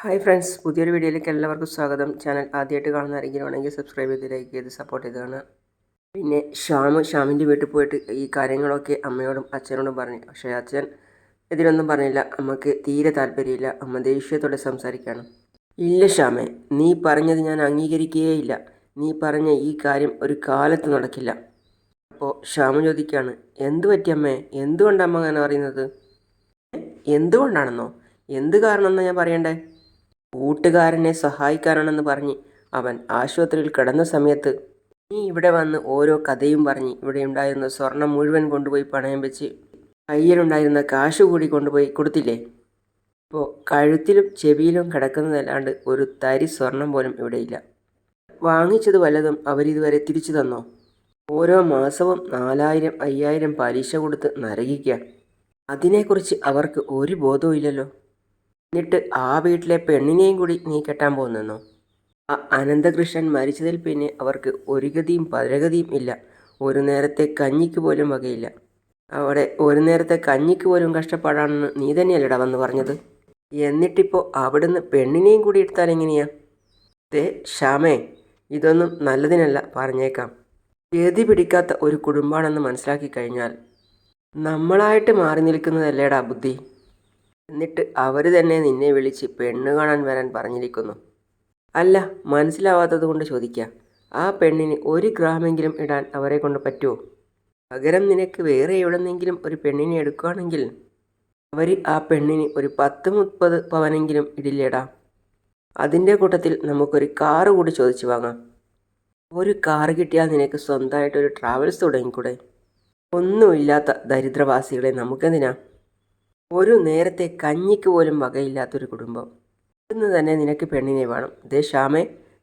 Hi friends പുതിയൊരു വീഡിയോയിലേക്ക് എല്ലാവർക്കും സ്വാഗതം. ചാനൽ ആദ്യമായിട്ട് കാണുന്ന ആരെങ്കിലും ആണെങ്കിൽ സബ്സ്ക്രൈബ് ചെയ്ത് ലൈക്ക് ചെയ്ത് സപ്പോർട്ട് ചെയ്ത് കാണുക പിന്നെ ഷ്യാമ് ഷ്യാമിന്റെ വീട്ടിൽ പോയിട്ട് ഈ കാര്യങ്ങളൊക്കെ അമ്മയോടും അച്ഛനോടും പറഞ്ഞു. പക്ഷേ അച്ഛൻ ഇതിനൊന്നും പറഞ്ഞില്ല. അമ്മയ്ക്ക് തീരെ താല്പര്യമില്ല. അമ്മ ദേഷ്യത്തോടെ സംസാരിക്കുകയാണ് ഇല്ല ഷ്യാമേ നീ പറഞ്ഞത് ഞാൻ അംഗീകരിക്കുകയില്ല. നീ പറഞ്ഞ ഈ കാര്യം ഒരു കാലത്ത് നടക്കില്ല. അപ്പോൾ ഷ്യാമ് ചോദിക്കുകയാണ് എന്ത് പറ്റി അമ്മേ? എന്തുകൊണ്ടാണ് അമ്മ അങ്ങനെ പറയുന്നത്? എന്തുകൊണ്ടാണെന്നോ? എന്ത് കാരണമെന്നാണ് ഞാൻ പറയണ്ടേ? കൂട്ടുകാരനെ സഹായിക്കാനാണെന്ന് പറഞ്ഞ് അവൻ ആശുപത്രിയിൽ കിടന്ന സമയത്ത് നീ ഇവിടെ വന്ന് ഓരോ കഥയും പറഞ്ഞ് ഇവിടെ ഉണ്ടായിരുന്ന സ്വർണം മുഴുവൻ കൊണ്ടുപോയി പണയം വെച്ച് കയ്യിലുണ്ടായിരുന്ന കാശ് കൂടി കൊണ്ടുപോയി കൊടുത്തില്ലേ? ഇപ്പോൾ കഴുത്തിലും ചെവിയിലും കിടക്കുന്നതല്ലാണ്ട് ഒരു തരി സ്വർണം പോലും ഇവിടെയില്ല വാങ്ങിച്ചത് വല്ലതും അവരിതുവരെ തിരിച്ചു തന്നോ? ഓരോ മാസവും നാലായിരം അയ്യായിരം പലിശ കൊടുത്ത് നരകിക്കുക. അതിനെക്കുറിച്ച് അവർക്ക് ഒരു ബോധവും ഇല്ലല്ലോ എന്നിട്ട് ആ വീട്ടിലെ പെണ്ണിനെയും കൂടി നീ കെട്ടാൻ പോകുന്നെന്നോ? ആ അനന്തകൃഷ്ണൻ മരിച്ചതിൽ പിന്നെ അവർക്ക് ഒരു ഗതിയും പരഗതിയും ഇല്ല. ഒരു നേരത്തെ കഞ്ഞിക്ക് പോലും വകയില്ല. അവിടെ ഒരു നേരത്തെ കഞ്ഞിക്ക് പോലും കഷ്ടപ്പാടാണെന്ന് നീ തന്നെയല്ലടാ വന്ന് പറഞ്ഞത്. എന്നിട്ടിപ്പോൾ അവിടുന്ന് പെണ്ണിനെയും കൂടി എടുത്താൽ എങ്ങനെയാ? ദേ ശ്യാമേ ഇതൊന്നും നല്ലതിനല്ല പറഞ്ഞേക്കാം. ഗതി പിടിക്കാത്ത ഒരു കുടുംബമാണെന്ന് മനസ്സിലാക്കി കഴിഞ്ഞാൽ നമ്മളായിട്ട് മാറി നിൽക്കുന്നതല്ലേടാ ബുദ്ധി? എന്നിട്ട് അവർ തന്നെ നിന്നെ വിളിച്ച് പെണ്ണ് കാണാൻ വരാൻ പറഞ്ഞിരിക്കുന്നു. അല്ല മനസ്സിലാവാത്തത് കൊണ്ട് ചോദിക്കാം. ആ പെണ്ണിന് ഒരു ഗ്രാമെങ്കിലും ഇടാൻ അവരെ കൊണ്ട് പറ്റുമോ പകരം നിനക്ക് വേറെ എവിടെന്നെങ്കിലും ഒരു പെണ്ണിനെ എടുക്കുകയാണെങ്കിൽ അവർ ആ പെണ്ണിന് ഒരു പത്ത് മുപ്പത് പവനെങ്കിലും ഇടില്ലേടാ. അതിന്റെ കൂട്ടത്തിൽ നമുക്കൊരു കാറ് കൂടി ചോദിച്ചു വാങ്ങാം. ഒരു കാറ് കിട്ടിയാൽ നിനക്ക് സ്വന്തമായിട്ടൊരു ട്രാവൽസ് തുടങ്ങിക്കൂടെ? ഒന്നുമില്ലാത്ത ദരിദ്രവാസികളെ നമുക്കെന്തിനാ? ഒരു നേരത്തെ കഞ്ഞിക്ക് പോലും വകയില്ലാത്തൊരു കുടുംബം. ഇന്ന് തന്നെ നിനക്ക് പെണ്ണിനെ വേണം. ദേ ഷാമേ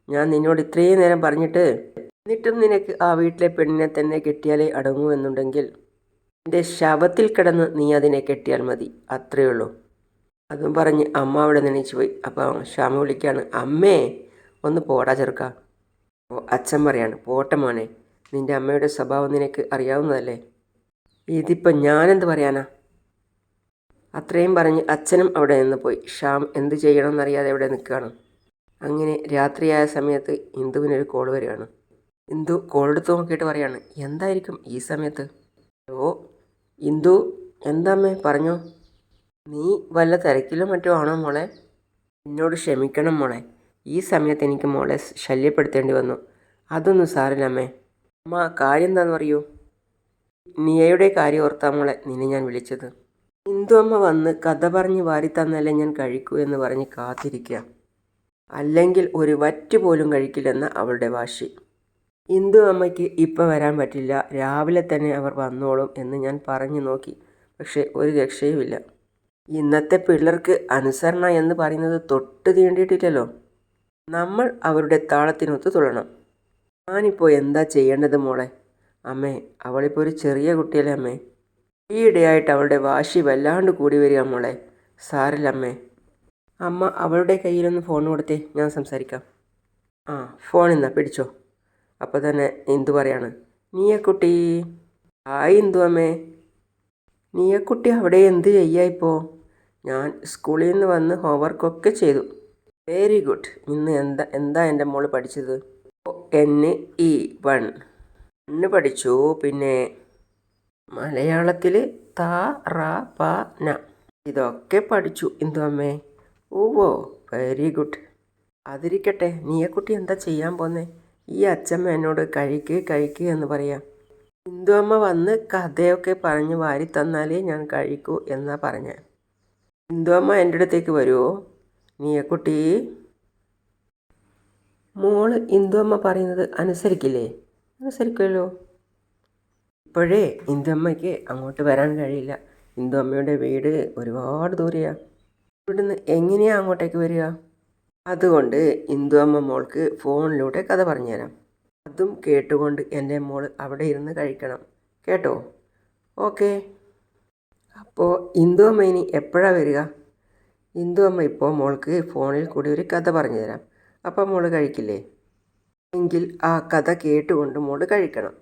ഞാൻ നിന്നോട് ഇത്രയും നേരം പറഞ്ഞിട്ട് എന്നിട്ടും നിനക്ക് ആ വീട്ടിലെ പെണ്ണിനെ തന്നെ കെട്ടിയാലേ അടങ്ങൂ എന്നുണ്ടെങ്കിൽ എന്റെ ശവത്തിൽ കിടന്ന് നീ അതിനെ കെട്ടിയാൽ മതി. അത്രയേ ഉള്ളൂ. അതും പറഞ്ഞ് അമ്മ അവിടെ നനച്ചു പോയി അപ്പോൾ ശ്യാമ വിളിക്കുകയാണ് അമ്മേ ഒന്ന് പോടാ ചെറുക്ക. അപ്പോൾ അച്ഛൻ പറയാണ് പോട്ടെ മോനെ നിന്റെ അമ്മയുടെ സ്വഭാവം നിനക്ക് അറിയാവുന്നതല്ലേ? ഇതിപ്പോൾ ഞാനെന്ത് പറയാനാ? അത്രയും പറഞ്ഞ് അച്ഛനും അവിടെ നിന്ന് പോയി. ഷ്യാം എന്ത് ചെയ്യണമെന്നറിയാതെ അവിടെ നിൽക്കുകയാണ്. അങ്ങനെ രാത്രിയായ സമയത്ത് ഇന്ദുവിനൊരു കോൾ വരികയാണ്. ഇന്ദു കോൾ എടുത്ത് നോക്കിയിട്ട് പറയാണ് എന്തായിരിക്കും ഈ സമയത്ത്? ഓ ഇന്ദു എന്താമ്മേ പറഞ്ഞോ. നീ വല്ല തിരക്കിലും മറ്റോ ആണോ മോളെ? എന്നോട് ക്ഷമിക്കണം മോളെ. ഈ സമയത്ത് എനിക്ക് മോളെ ശല്യപ്പെടുത്തേണ്ടി വന്നു. അതൊന്നും സാറില്ല അമ്മേ. അമ്മ കാര്യം എന്താണെന്ന് പറയൂ? നിയയുടെ കാര്യം ഓർത്താ മോളെ നിന്നെ ഞാൻ വിളിച്ചത്. ഇന്ദു അമ്മ വന്ന് കഥ പറഞ്ഞ് വാരി തന്നല്ലേ ഞാൻ കഴിക്കൂ എന്ന് പറഞ്ഞ് കാത്തിരിക്കുക. അല്ലെങ്കിൽ ഒരു വറ്റ് പോലും കഴിക്കില്ലെന്ന് അവളുടെ വാശി. ഇന്ദു അമ്മയ്ക്ക് ഇപ്പം വരാൻ പറ്റില്ല. രാവിലെ തന്നെ അവർ വന്നോളും എന്ന് ഞാൻ പറഞ്ഞു നോക്കി. പക്ഷേ ഒരു രക്ഷയുമില്ല. ഇന്നത്തെ പിള്ളേർക്ക് അനുസരണ എന്ന് പറയുന്നത് തൊട്ട് തീണ്ടിയിട്ടില്ലല്ലോ നമ്മൾ അവരുടെ താളത്തിനൊത്ത് തുള്ളണം. ഞാനിപ്പോൾ എന്താ ചെയ്യേണ്ടത് മോളെ? അമ്മേ അവളിപ്പോൾ ഒരു ചെറിയ കുട്ടിയല്ലേ അമ്മേ? ഈയിടെയായിട്ട് അവളുടെ വാശി വല്ലാണ്ട് കൂടി വരിക മോളെ. സാരല്ലമ്മേ അമ്മ. അവളുടെ കയ്യിലൊന്ന് ഫോൺ കൊടുത്തേ ഞാൻ സംസാരിക്കാം. ആ ഫോൺ ഇന്നാ പിടിച്ചോ. അപ്പോൾ തന്നെ എന്തു പറയാണ്? നീയക്കുട്ടി. ഹായ് എന്തു അമ്മേ. നീയക്കുട്ടി അവിടെ എന്ത് ചെയ്യാ ഇപ്പോൾ ഞാൻ സ്കൂളിൽ നിന്ന് വന്ന് ഹോംവർക്കൊക്കെ ചെയ്തു. വെരി ഗുഡ് ഇന്ന് എന്താ എന്താ എന്റെ മോൾ പഠിച്ചത്? N E one. എന്ന് പഠിച്ചു പിന്നെ മലയാളത്തിൽ ത റ പ ന. ഇതൊക്കെ പഠിച്ചു എന്തു അമ്മേ. ഓവോ വെരി ഗുഡ് അതിരിക്കട്ടെ നീയക്കുട്ടി എന്താ ചെയ്യാൻ പോന്നേ? ഈ അച്ഛമ്മ എന്നോട് കഴിക്ക് കഴിക്ക് എന്ന് പറയാം. ഇന്ദു അമ്മ വന്ന് കഥയൊക്കെ പറഞ്ഞ് വാരി തന്നാലേ ഞാൻ കഴിക്കൂ എന്നാ പറഞ്ഞേ. ഇന്ദു അമ്മ എന്റെ അടുത്തേക്ക് വരുമോ നീയക്കുട്ടി. മോൾ ഇന്ദു അമ്മ പറയുന്നത് അനുസരിക്കില്ലേ? അനുസരിക്കുമല്ലോ ഇപ്പോഴേ ഇന്ദു അമ്മയ്ക്ക് അങ്ങോട്ട് വരാൻ കഴിയില്ല. ഇന്ദു അമ്മയുടെ വീട് ഒരുപാട് ദൂരെയാണ് ഇവിടുന്ന് എങ്ങനെയാണ് അങ്ങോട്ടേക്ക് വരിക? അതുകൊണ്ട് ഇന്ദു അമ്മ മോൾക്ക് ഫോണിലൂടെ കഥ പറഞ്ഞുതരാം. അതും കേട്ടുകൊണ്ട് എന്റെ മോൾ അവിടെ ഇരുന്ന് കഴിക്കണം. കേട്ടോ? ഓക്കെ. അപ്പോൾ ഇന്ദു അമ്മ ഇനി എപ്പോഴാണ് വരിക? ഇന്ദു അമ്മ ഇപ്പോൾ മോൾക്ക് ഫോണിൽ കൂടി ഒരു കഥ പറഞ്ഞു തരാം അപ്പം മോൾ കഴിക്കില്ലേ? എങ്കിൽ ആ കഥ കേട്ടുകൊണ്ട് മോൾ കഴിക്കണം.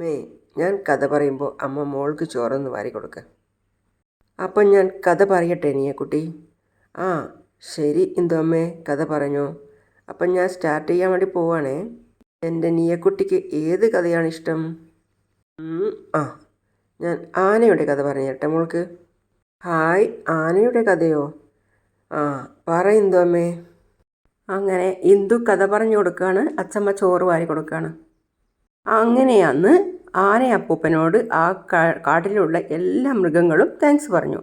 മേ ഞാൻ കഥ പറയുമ്പോൾ അമ്മ മോൾക്ക് ചോറൊന്ന് വാരി കൊടുക്ക. അപ്പം ഞാൻ കഥ പറയട്ടെ നീയെ കുട്ടി ആ ശരി എന്തോ അമ്മേ കഥ പറഞ്ഞു. അപ്പം ഞാൻ സ്റ്റാർട്ട് ചെയ്യാൻ വേണ്ടി പോവാണേ. എന്റെ നീയക്കുട്ടിക്ക് ഏത് കഥയാണ് ഇഷ്ടം? ആ ഞാൻ ആനയുടെ കഥ പറഞ്ഞു തരട്ടെ മോൾക്ക്. ഹായ് ആനയുടെ കഥയോ? ആ പറ ഇന്ദുമ്മേ അങ്ങനെ ഇന്ദു കഥ പറഞ്ഞു കൊടുക്കുകയാണ് അച്ചമ്മ ചോറ് വാരി കൊടുക്കുകയാണ് അങ്ങനെയന്ന് ആനയപ്പൂപ്പനോട് ആ കാട്ടിലുള്ള എല്ലാ മൃഗങ്ങളും താങ്ക്സ് പറഞ്ഞു.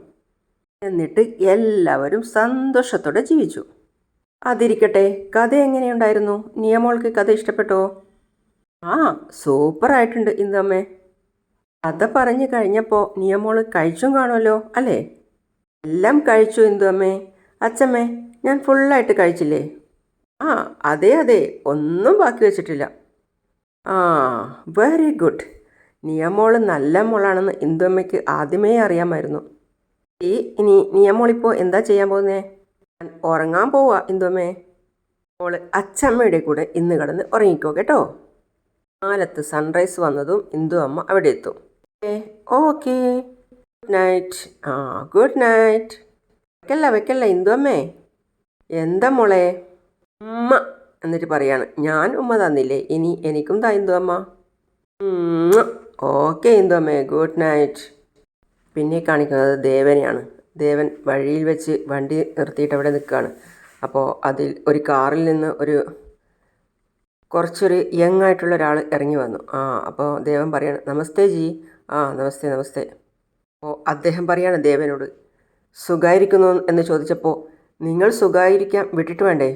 എന്നിട്ട് എല്ലാവരും സന്തോഷത്തോടെ ജീവിച്ചു. അതിരിക്കട്ടെ കഥ എങ്ങനെയുണ്ടായിരുന്നു? നിയമോൾക്ക് കഥ ഇഷ്ടപ്പെട്ടോ? ആ സൂപ്പറായിട്ടുണ്ട് ഇന്ദമ്മേ കഥ പറഞ്ഞു കഴിഞ്ഞപ്പോൾ നിയമോൾ കഴിച്ചും കാണുമല്ലോ അല്ലേ? എല്ലാം കഴിച്ചു ഇന്ദുമ്മേ അച്ഛമ്മേ ഞാൻ ഫുള്ളായിട്ട് കഴിച്ചില്ലേ? ആ അതെ അതെ ഒന്നും ബാക്കി വെച്ചിട്ടില്ല. ആ വെരി ഗുഡ് നിയമോൾ നല്ല മോളാണെന്ന് ഇന്ദുമ്മയ്ക്ക് ആദ്യമേ അറിയാമായിരുന്നു. ഈ ഇനി നിയമോളിപ്പോൾ എന്താ ചെയ്യാൻ പോകുന്നേ? ഞാൻ ഉറങ്ങാൻ പോവാ ഇന്ദുമ്മേ മോൾ അച്ചമ്മയുടെ കൂടെ ഇന്ന് കിടന്ന് ഉറങ്ങിക്കോ കേട്ടോ? കാലത്ത് സൺറൈസ് വന്നതും ഇന്ദു അമ്മ അവിടെ എത്തും ഏ ഓക്കെ. ഗുഡ് നൈറ്റ് ആ ഗുഡ് നൈറ്റ് വെക്കല്ല വെക്കല്ല ഇന്ദു അമ്മേ എന്താ മോളെ? ഉമ്മ. എന്നിട്ട് പറയാണ് ഞാൻ ഉമ്മ തന്നില്ലേ? ഇനി എനിക്കും താ ഇന്ദു അമ്മ. ഓക്കെ ഇന്ദു അമ്മേ ഗുഡ് നൈറ്റ്. പിന്നെ കാണിക്കുന്നത് ദേവനെയാണ്. ദേവൻ വഴിയിൽ വെച്ച് വണ്ടി നിർത്തിയിട്ട് അവിടെ നിൽക്കുകയാണ്. അപ്പോൾ അതിൽ ഒരു കാറിൽ നിന്ന് ഒരു കുറച്ചൊരു യങ് ആയിട്ടുള്ള ഒരാൾ ഇറങ്ങി വന്നു. ആ അപ്പോൾ ദേവൻ പറയാണ് നമസ്തേ ജി. ആ നമസ്തേ നമസ്തേ. അപ്പോൾ അദ്ദേഹം പറയാണ് ദേവനോട് സുഖമായിരിക്കുന്നു എന്ന് ചോദിച്ചപ്പോൾ നിങ്ങൾ സുഖമായിരിക്കാൻ വിട്ടിട്ട് വേണ്ടേ?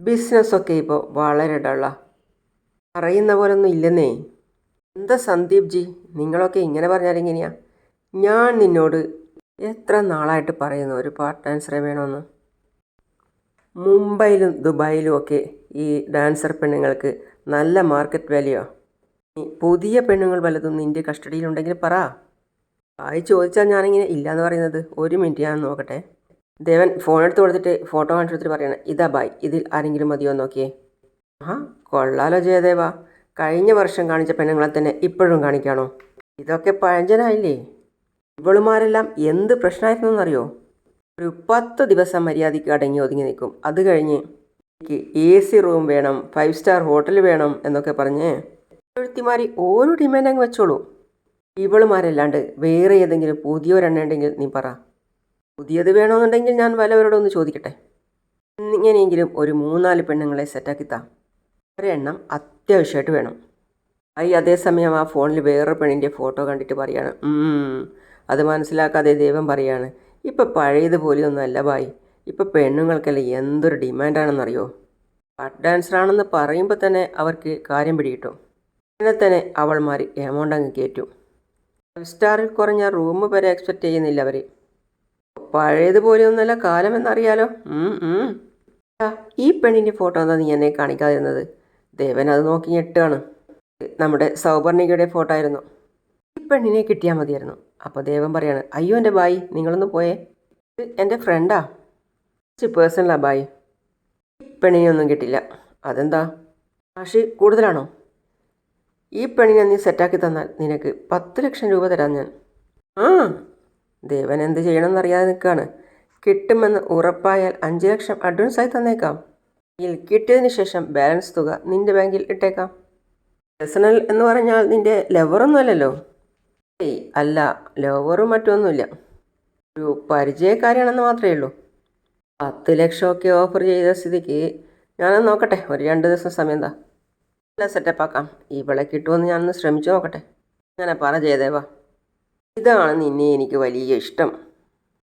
ബിസിനസ്സൊക്കെ ഇപ്പോൾ വളരെ ഡള്ള. പറയുന്ന പോലൊന്നും ഇല്ലെന്നേ. എന്താ സന്ദീപ് ജി? നിങ്ങളൊക്കെ ഇങ്ങനെ പറഞ്ഞാൽ എങ്ങനെയാ? ഞാൻ നിന്നോട് എത്ര നാളായിട്ട് പറയുന്നു ഒരു പാർട്ട് ഡാൻസറെ വേണമെന്ന് മുംബൈയിലും ദുബായിലും ഒക്കെ ഈ ഡാൻസർ പെണ്ണുങ്ങൾക്ക് നല്ല മാർക്കറ്റ് വാല്യൂ പുതിയ പെണ്ണുങ്ങൾ വല്ലതും നിന്റെ കസ്റ്റഡിയിലുണ്ടെങ്കിൽ പറ. ആയി ചോദിച്ചാൽ ഞാനിങ്ങനെ ഇല്ലയെന്ന് പറയുന്നത് ഒരു മിനിറ്റ് ഞാൻ നോക്കട്ടെ. ദേവൻ ഫോൺ എടുത്ത് കൊടുത്തിട്ട് ഫോട്ടോ കാണിച്ചു കൊടുത്തിട്ട് പറയണം ഇതാ ബായ് ഇതിൽ ആരെങ്കിലും മതിയോ നോക്കിയേ? ആ കൊള്ളാലോ ജയദേവ. കഴിഞ്ഞ വർഷം കാണിച്ച പെണ്ണുങ്ങളെ തന്നെ ഇപ്പോഴും കാണിക്കാണോ? ഇതൊക്കെ പഴഞ്ചനായില്ലേ? ഇവളുമാരെല്ലാം എന്ത് പ്രശ്നമായിരുന്നു എന്നറിയോ? ഒരു പത്ത് ദിവസം മര്യാദയ്ക്ക് അടങ്ങി ഒതുങ്ങി നിൽക്കും. അത് കഴിഞ്ഞ് എനിക്ക് എ സി റൂം വേണം ഫൈവ് സ്റ്റാർ ഹോട്ടൽ വേണം എന്നൊക്കെ പറഞ്ഞ് എഴുത്തിമാരി ഓരോ ഡിമാൻഡ് അങ്ങ് വെച്ചോളൂ. ഇവളുമാരല്ലാണ്ട് വേറെ ഏതെങ്കിലും പുതിയൊരെണ്ണ ഉണ്ടെങ്കിൽ നീ പറ. പുതിയത് വേണമെന്നുണ്ടെങ്കിൽ ഞാൻ വലവരോട് ഒന്ന് ചോദിക്കട്ടെ? ഇങ്ങനെയെങ്കിലും ഒരു മൂന്നാൽ പെണ്ണുങ്ങളെ സെറ്റാക്കി താ. ഒരെണ്ണം അത്യാവശ്യമായിട്ട് വേണം. ഐ അതേസമയം ആ ഫോണിൽ വേറെ പെണ്ണിന്റെ ഫോട്ടോ കണ്ടിട്ട് പറയാണ് അത് മനസ്സിലാക്കാതെ ദൈവം പറയാണ് ഇപ്പം പഴയതുപോലെയൊന്നുമല്ല ബായി ഇപ്പം പെണ്ണുങ്ങൾക്കെല്ലാം എന്തൊരു ഡിമാൻഡാണെന്നറിയോ? പാട്ട് ഡാൻസറാണെന്ന് പറയുമ്പോൾ തന്നെ അവർക്ക് കാര്യം പിടികിട്ടും. അങ്ങനെ തന്നെ മാറി എമൗണ്ട് അങ്ങ് കയറ്റും. സ്റ്റാറിൽ കുറഞ്ഞ റൂം വരെ എക്സ്പെക്റ്റ് ചെയ്യുന്നില്ല അവർ പഴയതുപോലെയൊന്നുമല്ല കാലം എന്നറിയാലോ ഈ പെണ്ണിന്റെ ഫോട്ടോ എന്താ നീ എന്നെ കാണിക്കാതിരുന്നത്? ദേവൻ അത് നോക്കി ഞെട്ടാണ് നമ്മുടെ സൗപർണികയുടെ ഫോട്ടോ ആയിരുന്നു. ഈ പെണ്ണിനെ കിട്ടിയാൽ മതിയായിരുന്നു. അപ്പോൾ ദേവൻ പറയാണ് അയ്യോ എന്റെ ബായി നിങ്ങളൊന്ന് പോയേ. ഇത് എന്റെ ഫ്രണ്ടാ. കുറച്ച് പേഴ്സണലാ ബായി. ഈ പെണ്ണിനെ ഒന്നും കിട്ടില്ല. അതെന്താ? കാശ് കൂടുതലാണോ? ഈ പെണ്ണിനെ നീ സെറ്റാക്കി തന്നാൽ നിനക്ക് പത്ത് ലക്ഷം രൂപ തരാം ഞാൻ. ആ ദേവൻ എന്ത് ചെയ്യണമെന്നറിയാതെ നിൽക്കുകയാണ്. കിട്ടുമെന്ന് ഉറപ്പായാൽ അഞ്ച് ലക്ഷം അഡ്വാൻസായി തന്നേക്കാം. ഇതിൽ കിട്ടിയതിന് ശേഷം ബാലൻസ് തുക നിന്റെ ബാങ്കിൽ ഇട്ടേക്കാം. പേഴ്സണൽ എന്ന് പറഞ്ഞാൽ നിന്റെ ലവറൊന്നും അല്ലല്ലോ. ഏയ് അല്ല ലവറും മറ്റൊന്നുമില്ല. ഒരു പരിചയക്കാരിയാണെന്ന് മാത്രമേ ഉള്ളൂ. പത്ത് ലക്ഷമൊക്കെ ഓഫർ ചെയ്ത സ്ഥിതിക്ക് ഞാനൊന്ന് നോക്കട്ടെ. ഒരു രണ്ട് ദിവസം സമയം എന്താ എല്ലാം സെറ്റപ്പാക്കാം ഇവളെ കിട്ടുമെന്ന് ഞാനൊന്ന് ശ്രമിച്ചു നോക്കട്ടെ. അങ്ങനെ പറ ജയദേവ. ഇതാണ് നിന്നെ എനിക്ക് വലിയ ഇഷ്ടം.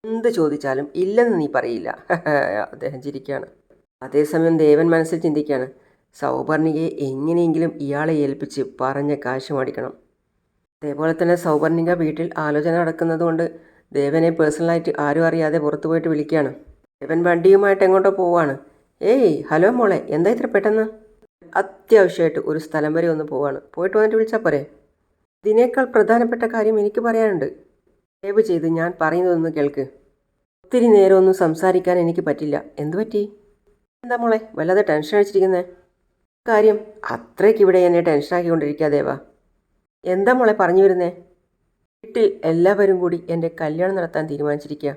എന്ത് ചോദിച്ചാലും ഇല്ലെന്ന് നീ പറയില്ല. അദ്ദേഹം ചിരിക്കുകയാണ് അതേസമയം ദേവൻ മനസ്സിൽ ചിന്തിക്കുകയാണ് സൗപർണികയെ എങ്ങനെയെങ്കിലും ഇയാളെ ഏൽപ്പിച്ച് പറഞ്ഞ കാശ് മേടിക്കണം. അതേപോലെ തന്നെ സൗപർണിക വീട്ടിൽ ആലോചന നടക്കുന്നതുകൊണ്ട് ദേവനെ പേഴ്സണലായിട്ട് ആരും അറിയാതെ പുറത്തു പോയിട്ട് വിളിക്കുകയാണ് ദേവൻ വണ്ടിയുമായിട്ട് എങ്ങോട്ടോ പോവാണ്. ഏയ് ഹലോ മോളെ എന്താ ഇത്ര പെട്ടെന്ന്? അത്യാവശ്യമായിട്ട് ഒരു സ്ഥലം വരെ ഒന്ന് പോവാണ്. പോയിട്ട് വന്നിട്ട് വിളിച്ചാൽ പോരെ? ഇതിനേക്കാൾ പ്രധാനപ്പെട്ട കാര്യം എനിക്ക് പറയാനുണ്ട്. ദയവ് ചെയ്ത് ഞാൻ പറയുന്നതൊന്ന് കേൾക്ക്. ഒത്തിരി നേരമൊന്നും സംസാരിക്കാൻ എനിക്ക് പറ്റില്ല. എന്തു പറ്റി? എന്താ മോളെ വല്ലാതെ ടെൻഷൻ അടിച്ചിരിക്കുന്നേ? കാര്യം അത്രയ്ക്ക് ഇവിടെ എന്നെ ടെൻഷനാക്കിക്കൊണ്ടിരിക്കുക ദേവ. എന്താ മോളെ പറഞ്ഞു വരുന്നേ? വീട്ടിൽ എല്ലാവരും കൂടി എന്റെ കല്യാണം നടത്താൻ തീരുമാനിച്ചിരിക്കുക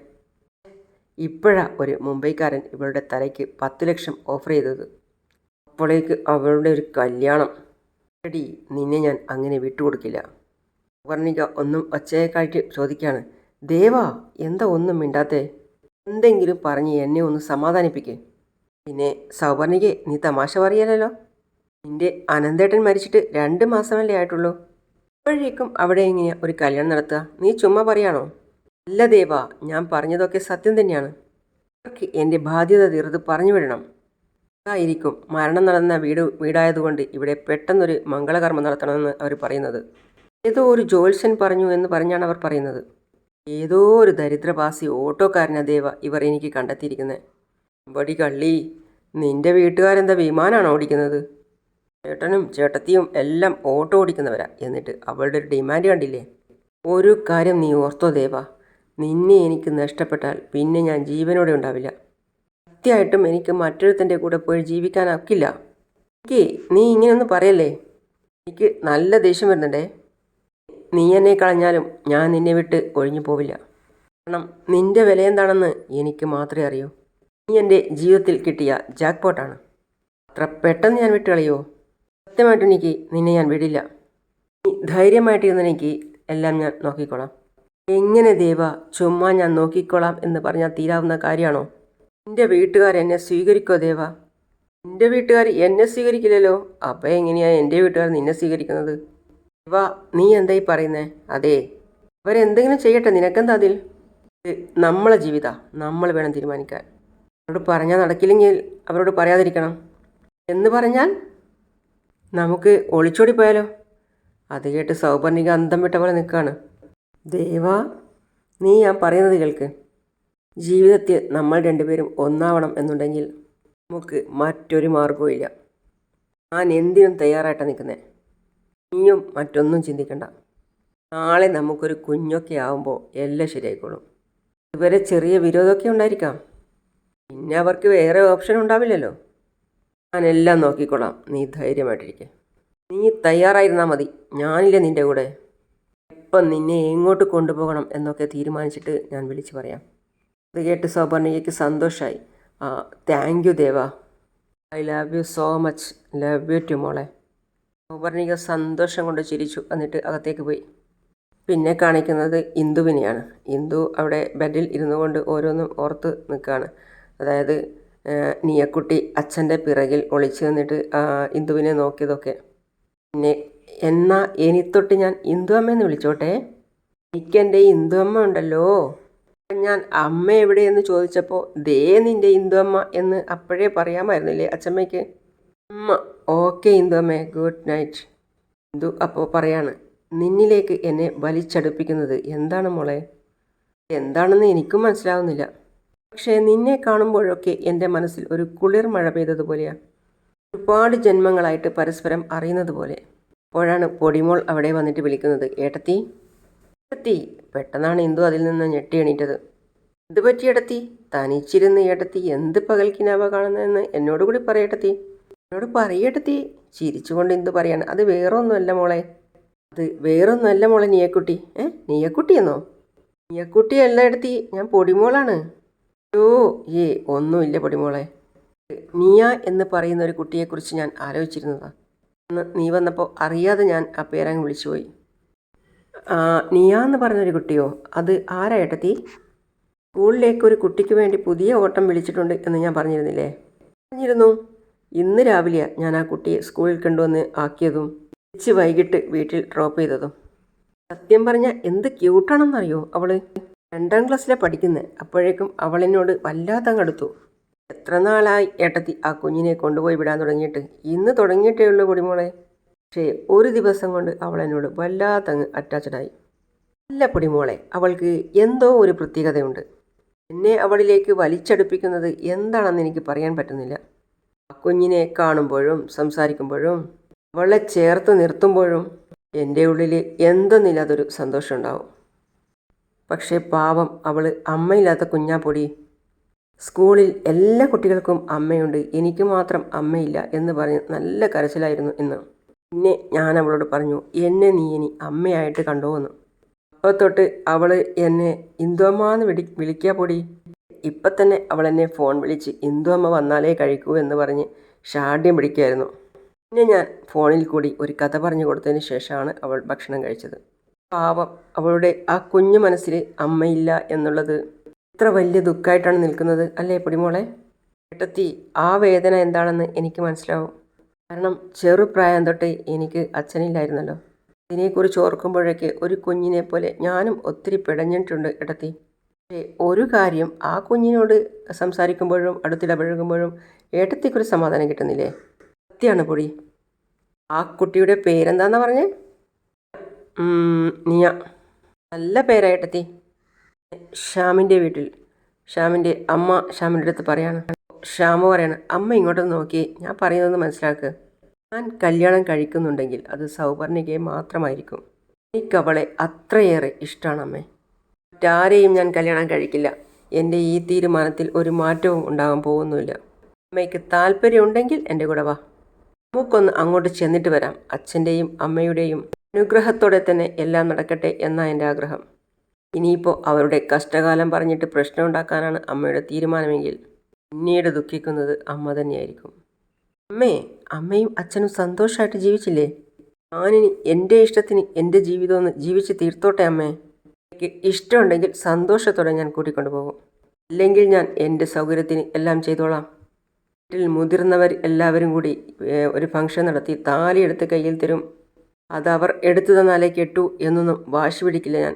ഇപ്പോഴാ ഒരു മുംബൈക്കാരൻ ഇവളുടെ തലയ്ക്ക് പത്ത് ലക്ഷം ഓഫർ ചെയ്തത്. അപ്പോഴേക്ക് അവളുടെ ഒരു കല്യാണം. എടി നിന്നെ ഞാൻ അങ്ങനെ വിട്ടുകൊടുക്കില്ല. വർണിക ഒന്നും ഒച്ചയേക്കായിട്ട് ചോദിക്കുകയാണ് ദേവാ എന്താ ഒന്നും മിണ്ടാത്തേ? എന്തെങ്കിലും പറഞ്ഞ് എന്നെ ഒന്ന് സമാധാനിപ്പിക്കേ. പിന്നെ സൗവർണിക നീ തമാശ പറയലല്ലോ? നിന്റെ അനന്തേട്ടൻ മരിച്ചിട്ട് രണ്ട് മാസമല്ലേ ആയിട്ടുള്ളൂ? അപ്പോഴേക്കും അവിടെ എങ്ങനെയാ ഒരു കല്യാണം നടത്തുക? നീ ചുമ്മാ പറയാണോ? അല്ല ദേവാ ഞാൻ പറഞ്ഞതൊക്കെ സത്യം തന്നെയാണ്. അവർക്ക് എന്റെ ബാധ്യത തീർത്ത് പറഞ്ഞു വിടണം. അതായിരിക്കും മരണം നടന്ന വീട് വീടായതുകൊണ്ട് ഇവിടെ പെട്ടെന്നൊരു മംഗളകർമ്മം നടത്തണമെന്ന് അവർ പറയുന്നത്. ഏതോ ഒരു ജോൽസൻ പറഞ്ഞു എന്ന് പറഞ്ഞാണ് അവർ പറയുന്നത്. ഏതോ ഒരു ദരിദ്രവാസി ഓട്ടോക്കാരനാ ദേവ ഇവർ എനിക്ക് കണ്ടെത്തിയിരിക്കുന്നത് ബടി കള്ളി നിന്റെ വീട്ടുകാരെന്താ വിമാനമാണ് ഓടിക്കുന്നത്? ചേട്ടനും ചേട്ടത്തിയും എല്ലാം ഓട്ടോ ഓടിക്കുന്നവരാ. എന്നിട്ട് അവളുടെ ഒരു ഡിമാൻഡ് കണ്ടില്ലേ? ഒരു കാര്യം നീ ഓർത്തോ ദേവ. നിന്നെ എനിക്ക് നഷ്ടപ്പെട്ടാൽ പിന്നെ ഞാൻ ജീവനോടെ ഉണ്ടാവില്ല. സത്യമായിട്ടും എനിക്ക് മറ്റൊരുത്തന്റെ കൂടെ പോയി ജീവിക്കാനാക്കില്ല ഓക്കെ നീ ഇങ്ങനെയൊന്നും പറയല്ലേ? എനിക്ക് നല്ല ദേഷ്യം വരുന്നുണ്ടേ. നീ എന്നെ കളഞ്ഞാലും ഞാൻ നിന്നെ വിട്ട് ഒഴിഞ്ഞു പോവില്ല. കാരണം നിന്റെ വില എന്താണെന്ന് എനിക്ക് മാത്രമേ അറിയൂ. നീ എന്റെ ജീവിതത്തിൽ കിട്ടിയ ജാക്ക് പോട്ടാണ് അത്ര പെട്ടെന്ന് ഞാൻ വിട്ട് കളയോ സത്യമായിട്ടും എനിക്ക് നിന്നെ ഞാൻ വിടില്ല. നീ ധൈര്യമായിട്ടിരുന്നെനിക്ക് എല്ലാം ഞാൻ നോക്കിക്കോളാം. എങ്ങനെ ദേവ ചുമ്മാ ഞാൻ നോക്കിക്കോളാം എന്ന് പറഞ്ഞാൽ തീരാവുന്ന കാര്യമാണോ? എന്റെ വീട്ടുകാർ എന്നെ സ്വീകരിക്കോ ദേവ? എന്റെ വീട്ടുകാർ എന്നെ സ്വീകരിക്കില്ലല്ലോ. അപ്പോൾ എങ്ങനെയാണ് എന്റെ വീട്ടുകാർ നിന്നെ സ്വീകരിക്കുന്നത്? ദേവ നീ എന്തായി പറയുന്നേ? അതെ. അവരെന്തെങ്കിലും ചെയ്യട്ടെ നിനക്കെന്താ അതിൽ? നമ്മളെ ജീവിത നമ്മൾ വേണം തീരുമാനിക്കാൻ. അവരോട് പറഞ്ഞാൽ നടക്കില്ലെങ്കിൽ അവരോട് പറയാതിരിക്കണം. എന്ന് പറഞ്ഞാൽ നമുക്ക് ഒളിച്ചോടി പോയാലോ? അത് കേട്ട് സൗപർണിക അന്തം വിട്ട പോലെ നിൽക്കുകയാണ് ദേവ നീ ഞാൻ പറയുന്നത് കേൾക്ക്. ജീവിതത്തിൽ നമ്മൾ രണ്ടുപേരും ഒന്നാവണം എന്നുണ്ടെങ്കിൽ നമുക്ക് മറ്റൊരു മാർഗവും ഇല്ല ഞാൻ എന്തിനും തയ്യാറായിട്ടാണ് നിൽക്കുന്നത് നീയും മറ്റൊന്നും ചിന്തിക്കണ്ട. നാളെ നമുക്കൊരു കുഞ്ഞൊക്കെ ആവുമ്പോൾ എല്ലാം ശരിയായിക്കോളും. ഇതുവരെ ചെറിയ വിരോധമൊക്കെ ഉണ്ടായിരിക്കാം. പിന്നെ അവർക്ക് വേറെ ഓപ്ഷൻ ഉണ്ടാവില്ലല്ലോ. ഞാനെല്ലാം നോക്കിക്കൊള്ളാം നീ ധൈര്യമായിട്ടിരിക്കെ. നീ തയ്യാറായിരുന്നാൽ മതി. ഞാനില്ല നിന്റെ കൂടെ. എപ്പം നിന്നെ എങ്ങോട്ട് കൊണ്ടുപോകണം എന്നൊക്കെ തീരുമാനിച്ചിട്ട് ഞാൻ വിളിച്ചു പറയാം. അത് കേട്ട് സൗപർണികയ്ക്ക് സന്തോഷമായി thank you Deva. I love you so much love you too മോളെ. സൗപർണിക സന്തോഷം കൊണ്ട് ചിരിച്ചു എന്നിട്ട് അകത്തേക്ക് പോയി. പിന്നെ കാണിക്കുന്നത് ഇന്ദുവിനെയാണ്. ഇന്ദു അവിടെ ബെഡിൽ ഇരുന്നു കൊണ്ട് ഓരോന്നും ഓർത്ത് നിൽക്കുകയാണ്. അതായത് നീയക്കുട്ടി അച്ഛന്റെ പിറകിൽ ഒളിച്ചു നിന്നിട്ട് ഇന്ദുവിനെ നോക്കിയതൊക്കെ. പിന്നെ എന്നാ എനിത്തൊട്ട് ഞാൻ ഇന്ദു അമ്മയെന്ന് വിളിച്ചോട്ടെ? എനിക്കെന്റെ ഇന്ദു അമ്മ ഉണ്ടല്ലോ. ഞാൻ അമ്മ എവിടെയെന്ന് ചോദിച്ചപ്പോൾ ദേ നിന്റെ ഇന്ദു അമ്മ എന്ന് അപ്പോഴേ പറയാമായിരുന്നില്ലേ അച്ഛമ്മയ്ക്ക്? അമ്മ ഓക്കെ ഇന്ദു അമ്മേ ഗുഡ് നൈറ്റ്. ഇന്ദു അപ്പോൾ പറയാണ് നിന്നിലേക്ക് എന്നെ വലിച്ചടുപ്പിക്കുന്നത് എന്താണ് മോളെ? എന്താണെന്ന് എനിക്കും മനസ്സിലാവുന്നില്ല. പക്ഷേ നിന്നെ കാണുമ്പോഴൊക്കെ എന്റെ മനസ്സിൽ ഒരു കുളിർ മഴ പെയ്തതുപോലെയാണ് ഒരുപാട് ജന്മങ്ങളായിട്ട് പരസ്പരം അറിയുന്നത് പോലെ. അപ്പോഴാണ് പൊടിമോൾ അവിടെ വന്നിട്ട് വിളിക്കുന്നത്. ഏട്ടത്തി? ഏട്ടത്തി പെട്ടെന്നാണ് ഇന്ദു അതിൽ നിന്ന് ഞെട്ടി എണീറ്റത്. എന്ത് പറ്റി ഏട്ടത്തി? തനിച്ചിരുന്ന് ഏട്ടത്തി എന്ത് പകൽക്കിനാവ കാണുന്നതെന്ന് എന്നോട് കൂടി പറയട്ടത്തി എന്നോട് പറയട്ടെത്തി ചിരിച്ചുകൊണ്ട് എന്ത് പറയാണ്? അത് വേറൊന്നുമല്ല മോളെ. അത് വേറൊന്നുമല്ല മോളെ നീയക്കുട്ടി. ഏ? നീയക്കുട്ടിയെന്നോ? നീയക്കുട്ടി എടുത്തി ഞാൻ പൊടിമോളാണ്. ഓ ഏ ഒന്നുമില്ല പൊടിമോളെ. നീയ എന്ന് പറയുന്ന ഒരു കുട്ടിയെക്കുറിച്ച് ഞാൻ ആലോചിച്ചിരുന്നതാ. അന്ന് നീ വന്നപ്പോൾ അറിയാതെ ഞാൻ ആ പേരങ്ങ് വിളിച്ചുപോയി നിയ എന്ന് പറഞ്ഞൊരു കുട്ടിയോ? അത് ആരായിട്ടെത്തി സ്കൂളിലേക്ക് ഒരു കുട്ടിക്ക് വേണ്ടി പുതിയ ഓട്ടം വിളിച്ചിട്ടുണ്ട് എന്ന് ഞാൻ പറഞ്ഞിരുന്നില്ലേ? പറഞ്ഞിരുന്നു. ഇന്ന് രാവിലെയാണ് ഞാൻ ആ കുട്ടിയെ സ്കൂളിൽ കൊണ്ടുവന്ന് ആക്കിയതും തിരിച്ച് വൈകിട്ട് വീട്ടിൽ ഡ്രോപ്പ് ചെയ്തതും. സത്യം പറഞ്ഞാൽ എന്ത് ക്യൂട്ടാണെന്നറിയോ അവൾ രണ്ടാം ക്ലാസ്സിലെ പഠിക്കുന്നത് അപ്പോഴേക്കും അവളെന്നോട് വല്ലാതെ കടുത്തു എത്ര നാളായി ഏട്ടത്തി ആ കുഞ്ഞിനെ കൊണ്ടുപോയി വിടാൻ തുടങ്ങിയിട്ട്? ഇന്ന് തുടങ്ങിയിട്ടേ ഉള്ളൂ പൊടിമോളെ. പക്ഷേ ഒരു ദിവസം കൊണ്ട് അവൾ എന്നോട് അറ്റാച്ചഡായി അല്ല പൊടിമോളെ അവൾക്ക് എന്തോ ഒരു പ്രത്യേകതയുണ്ട്. എന്നെ അവളിലേക്ക് വലിച്ചടുപ്പിക്കുന്നത് എന്താണെന്ന് എനിക്ക് പറയാൻ പറ്റുന്നില്ല. കുഞ്ഞിനെ കാണുമ്പോഴും സംസാരിക്കുമ്പോഴും അവളെ ചേർത്ത് നിർത്തുമ്പോഴും എന്റെ ഉള്ളിൽ എന്തെന്നില്ലാതൊരു സന്തോഷം ഉണ്ടാവും. പക്ഷേ പാവം അവൾ അമ്മയില്ലാത്ത കുഞ്ഞാപ്പൊടി സ്കൂളിൽ എല്ലാ കുട്ടികൾക്കും അമ്മയുണ്ട്. എനിക്ക് മാത്രം അമ്മയില്ല എന്ന് പറഞ്ഞ് നല്ല കരച്ചിലായിരുന്നു ഇന്ന്. പിന്നെ ഞാൻ അവളോട് പറഞ്ഞു എന്നെ നീ ഇനി അമ്മയായിട്ട് കണ്ടുപോകുന്നു അപ്പോൾ തൊട്ട് അവൾ എന്നെ ഇന്ദുമ്മ എന്ന് വിളി വിളിക്കുക പൊടി. ഇപ്പം തന്നെ അവൾ എന്നെ ഫോൺ വിളിച്ച് ഇന്ദു അമ്മ വന്നാലേ കഴിക്കൂ എന്ന് പറഞ്ഞ് ഷാഢ്യം പിടിക്കുമായിരുന്നു പിന്നെ ഞാൻ ഫോണിൽ കൂടി ഒരു കഥ പറഞ്ഞു കൊടുത്തതിന് ശേഷമാണ് അവൾ ഭക്ഷണം കഴിച്ചത്. പാവം അവളുടെ ആ കുഞ്ഞു മനസ്സിൽ അമ്മയില്ല എന്നുള്ളത് ഇത്ര വലിയ ദുഃഖമായിട്ടാണ് നിൽക്കുന്നത് അല്ലേ പൊടിമോളെ? ഏട്ടത്തി ആ വേദന എന്താണെന്ന് എനിക്ക് മനസ്സിലാവും. കാരണം ചെറുപ്രായം തൊട്ടേ എനിക്ക് അച്ഛനില്ലായിരുന്നല്ലോ. ഇതിനെക്കുറിച്ച് ഓർക്കുമ്പോഴൊക്കെ ഒരു കുഞ്ഞിനെ പോലെ ഞാനും ഒത്തിരി പിടഞ്ഞിട്ടുണ്ട് ഇടത്തി ഒരു കാര്യം ആ കുഞ്ഞിനോട് സംസാരിക്കുമ്പോഴും അടുത്തിടപഴകുമ്പോഴും ഏട്ടത്തേക്കൊരു സമാധാനം കിട്ടുന്നില്ലേ? സത്യമാണ് പൊടി. ആ കുട്ടിയുടെ പേരെന്താന്നാ പറഞ്ഞേ? നിയ. നല്ല പേരാ ഏട്ടത്തി. ഷ്യാമിന്റെ വീട്ടിൽ. ഷ്യാമിന്റെ അമ്മ ഷ്യാമിന്റെ അടുത്ത് പറയാണ്. ഷ്യാമ പറയാണ് അമ്മ ഇങ്ങോട്ടൊന്ന് നോക്കി ഞാൻ പറയുന്നത് മനസ്സിലാക്ക്. ഞാൻ കല്യാണം കഴിക്കുന്നുണ്ടെങ്കിൽ അത് സൗപർണികയെ മാത്രമായിരിക്കും. എനിക്കവളെ അത്രയേറെ ഇഷ്ടമാണ് അമ്മേ. മറ്റാരെയും ഞാൻ കല്യാണം കഴിക്കില്ല. എന്റെ ഈ തീരുമാനത്തിൽ ഒരു മാറ്റവും ഉണ്ടാകാൻ പോകുന്നില്ല അമ്മയ്ക്ക് താല്പര്യമുണ്ടെങ്കിൽ എന്റെ കൂടെ വാ. നമുക്കൊന്ന് അങ്ങോട്ട് ചെന്നിട്ട് വരാം. അച്ഛന്റെയും അമ്മയുടെയും അനുഗ്രഹത്തോടെ തന്നെ എല്ലാം നടക്കട്ടെ എന്നാ എന്റെ ആഗ്രഹം. ഇനിയിപ്പോൾ അവരുടെ കഷ്ടകാലം പറഞ്ഞിട്ട് പ്രശ്നമുണ്ടാക്കാനാണ് അമ്മയുടെ തീരുമാനമെങ്കിൽ പിന്നീട് ദുഃഖിക്കുന്നത് അമ്മ തന്നെയായിരിക്കും. അമ്മേ അമ്മയും അച്ഛനും സന്തോഷമായിട്ട് ജീവിച്ചില്ലേ? ഞാനിനി എന്റെ ഇഷ്ടത്തിന് എന്റെ ജീവിതം ഒന്ന് ജീവിച്ച് തീർത്തോട്ടെ അമ്മേ. എനിക്ക് ഇഷ്ടമുണ്ടെങ്കിൽ സന്തോഷത്തോടെ ഞാൻ കൂട്ടിക്കൊണ്ടു പോകും. അല്ലെങ്കിൽ ഞാൻ എന്റെ സൗകര്യത്തിന് എല്ലാം ചെയ്തോളാം. വീട്ടിൽ മുതിർന്നവർ എല്ലാവരും കൂടി ഒരു ഫംഗ്ഷൻ നടത്തി താലി എടുത്ത് കയ്യിൽ തരും. അതവർ എടുത്തു തന്നാലേ കെട്ടു എന്നൊന്നും വാശി പിടിക്കില്ല ഞാൻ.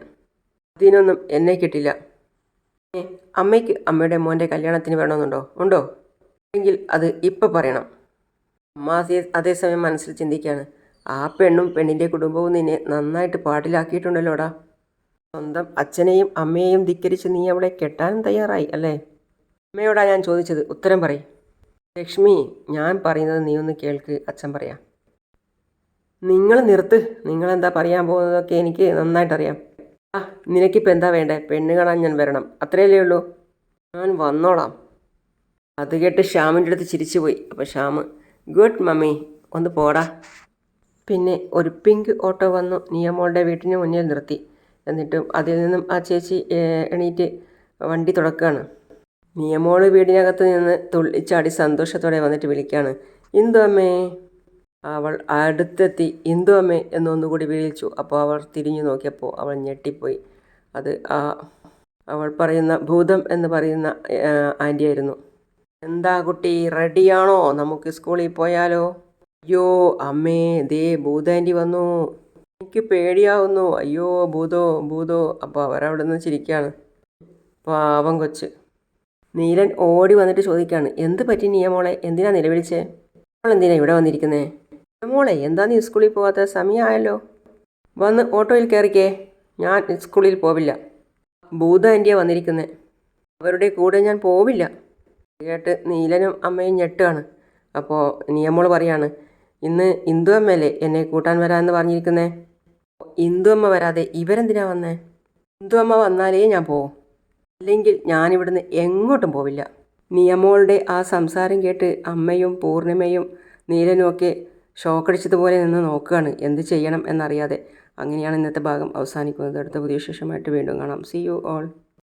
അതിനൊന്നും എന്നെ കിട്ടില്ല. അമ്മയ്ക്ക് അമ്മയുടെ മോന്റെ കല്യാണത്തിന് വേണമെന്നുണ്ടോ ഉണ്ടോ? എങ്കിൽ അത് ഇപ്പം പറയണം. അമ്മ അതേ അതേസമയം മനസ്സിൽ ചിന്തിക്കുകയാണ്. ആ പെണ്ണും പെണ്ണിന്റെ കുടുംബവും നിന്നെ നന്നായിട്ട് പാട്ടിലാക്കിയിട്ടുണ്ടല്ലോടാ സ്വന്തം അച്ഛനെയും അമ്മയെയും ധിക്കരിച്ച് നീ അവളെ കെട്ടാനും തയ്യാറായി അല്ലേ? അമ്മയോടാ ഞാൻ ചോദിച്ചത്. ഉത്തരം പറയും. ലക്ഷ്മി ഞാൻ പറയുന്നത് നീ ഒന്ന് കേൾക്ക്. അച്ഛൻ പറയാം. നിങ്ങൾ നിർത്ത്. നിങ്ങളെന്താ പറയാൻ പോകുന്നതൊക്കെ എനിക്ക് നന്നായിട്ടറിയാം. ആ നിനക്കിപ്പോൾ എന്താ വേണ്ടേ? പെണ്ണ് കാണാൻ ഞാൻ വരണം. അത്രയല്ലേ ഉള്ളൂ. ഞാൻ വന്നോളാം. അത് കേട്ട് ശ്യാമിന്റെ അടുത്ത് ചിരിച്ചു പോയി അപ്പോൾ ശ്യാം ഗുഡ് മമ്മി ഒന്ന് പോടാ. പിന്നെ ഒരു പിങ്ക് ഓട്ടോ വന്നു. നിയമോളുടെ വീട്ടിന് മുന്നിൽ നിർത്തി. എന്നിട്ടും അതിൽ നിന്നും ആ ചേച്ചി എണീറ്റ് വണ്ടി തുടക്കുകയാണ് നിയമോൾ വീടിനകത്ത് നിന്ന് തുള്ളിച്ചാടി സന്തോഷത്തോടെ വന്നിട്ട് വിളിക്കുകയാണ്. ഇന്ദു അമ്മേ. അവൾ അടുത്തെത്തി ഇന്ദു അമ്മേ എന്നൊന്നുകൂടി വിളിച്ചു. അപ്പോൾ അവൾ തിരിഞ്ഞു നോക്കിയപ്പോൾ അവൾ ഞെട്ടിപ്പോയി. അത് ആ അവൾ പറയുന്ന ഭൂതം എന്ന് പറയുന്ന ആന്റി ആയിരുന്നു എന്താ കുട്ടി റെഡിയാണോ? നമുക്ക് സ്കൂളിൽ പോയാലോ? അയ്യോ അമ്മേ ദേ ഭൂതാന്റി വന്നു. എനിക്ക് പേടിയാവുന്നു. അയ്യോ ഭൂതോ ഭൂതോ. അപ്പോൾ അവരവിടെ നിന്ന് ചിരിക്കുകയാണ് പാവം കൊച്ച്. നീലൻ ഓടി വന്നിട്ട് ചോദിക്കുകയാണ് എന്ത് പറ്റി നിയമോളെ എന്തിനാ നിലവിളിച്ചേ മോൾ എന്തിനാ ഇവിടെ വന്നിരിക്കുന്നേ? മോളെ എന്താ നീ സ്കൂളിൽ പോകാത്ത സമയമായല്ലോ വന്ന് ഓട്ടോയിൽ കയറിക്കേ. ഞാൻ സ്കൂളിൽ പോവില്ല. ഭൂത എന്റെ വന്നിരിക്കുന്നേ. അവരുടെ കൂടെ ഞാൻ പോവില്ല. കേട്ട് നീലനും അമ്മയും ഞെട്ടുകയാണ് അപ്പോൾ നിയമോൾ പറയാണ് ഇന്ന് ഇന്ദു അമ്മയല്ലേ എന്നെ കൂട്ടാൻ വരാമെന്ന് പറഞ്ഞിരിക്കുന്നേ? ഇന്ദു അമ്മ വരാതെ ഇവരെന്തിനാ വന്നേ? ഇന്ദു അമ്മ വന്നാലേ ഞാൻ പോവും. അല്ലെങ്കിൽ ഞാനിവിടുന്ന് എങ്ങോട്ടും പോവില്ല. നിയമോളുടെ ആ സംസാരം കേട്ട് അമ്മയും പൂർണിമയും നീലനുമൊക്കെ ഷോക്കടിച്ചതുപോലെ നിന്ന് നോക്കുകയാണ്. എന്ത് ചെയ്യണം എന്നറിയാതെ അങ്ങനെയാണ് ഇന്നത്തെ ഭാഗം അവസാനിക്കുന്നത്. അടുത്ത പുതിയ വിശേഷമായിട്ട് വീണ്ടും കാണാം. C you all